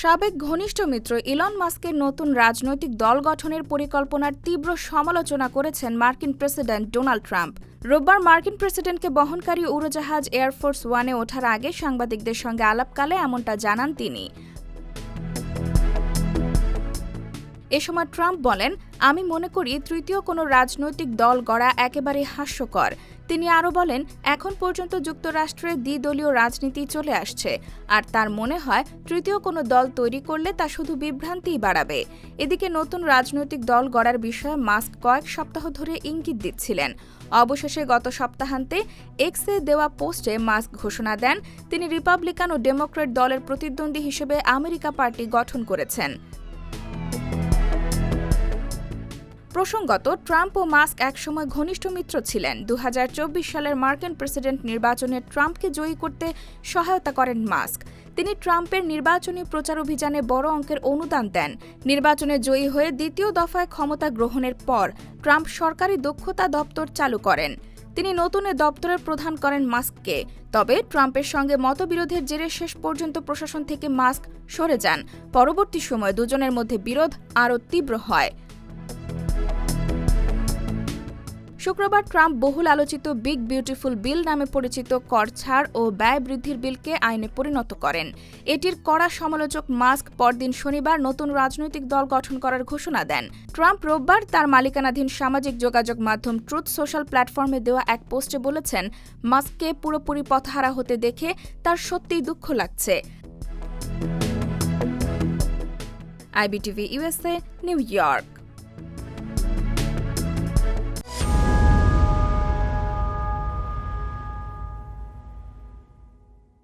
সাবেক ঘনিষ্ঠ মিত্র ইলন মাস্কের নতুন রাজনৈতিক দল গঠনের পরিকল্পনার তীব্র সমালোচনা করেছেন মার্কিন প্রেসিডেন্ট ডোনাল্ড ট্রাম্প। রোববার মার্কিন প্রেসিডেন্টকে বহনকারী উড়োজাহাজ এয়ারফোর্স ওয়ানে ওঠার আগে সাংবাদিকদের সঙ্গে আলাপকালে এমনটা জানান তিনি। এ সময় ট্রাম্প বলেন, আমি মনে করি তৃতীয় কোনো রাজনৈতিক দল গড়া একেবারে হাস্যকর। তিনি আরও বলেন, এখন পর্যন্ত যুক্তরাষ্ট্রে দ্বিদলীয় রাজনীতি চলে আসছে, আর তার মনে হয় তৃতীয় কোনো দল তৈরি করলে তা শুধু বিভ্রান্তিই বাড়াবে। এদিকে নতুন রাজনৈতিক দল গড়ার বিষয়ে মাস্ক কয়েক সপ্তাহ ধরে ইঙ্গিত দিচ্ছিলেন। অবশেষে গত সপ্তাহান্তে এক্সে দেওয়া পোস্টে মাস্ক ঘোষণা দেন। তিনি রিপাবলিকান ও ডেমোক্রেট দলের প্রতিদ্বন্দ্বী হিসেবে আমেরিকা পার্টি গঠন করেছেন। প্রসঙ্গত, ট্রাম্প ও মাস্ক একসময় ঘনিষ্ঠ মিত্র ছিলেন। দু হাজার চব্বিশ সালের মার্কিন প্রেসিডেন্ট নির্বাচনে ট্রাম্পকে জয়ী করতে সহায়তা করেন মাস্ক। তিনি ট্রাম্পের নির্বাচনী প্রচার অভিযানে বড় অঙ্কের অনুদান দেন। নির্বাচনে জয়ী হয়ে দ্বিতীয় দফায় ক্ষমতা গ্রহণের পর ট্রাম্প সরকারি দক্ষতা দপ্তর চালু করেন। তিনি নতুন এ দপ্তরের প্রধান করেন মাস্ককে। তবে ট্রাম্পের সঙ্গে মতবিরোধের জেরে শেষ পর্যন্ত প্রশাসন থেকে মাস্ক সরে যান। পরবর্তী সময়ে দুজনের মধ্যে বিরোধ আরও তীব্র হয়। শুক্রবার ট্রাম্প বহুল আলোচিত বিগ বিউটিফুল বিল নামে পরিচিত কর ছাড় ও ব্যয় বৃদ্ধির বিলকে আইনে পরিণত করেন। এটির কড়া সমালোচক মাস্ক পরদিন শনিবার নতুন রাজনৈতিক দল গঠন করার ঘোষণা দেন। ট্রাম্প রোববার তার মালিকানাধীন সামাজিক যোগাযোগ মাধ্যম ট্রুথ সোশ্যাল প্ল্যাটফর্মে দেওয়া এক পোস্টে বলেছেন, মাস্ককে পুরোপুরি পথহারা হতে দেখে তার সত্যিই দুঃখ লাগছে। IBTV USA New York.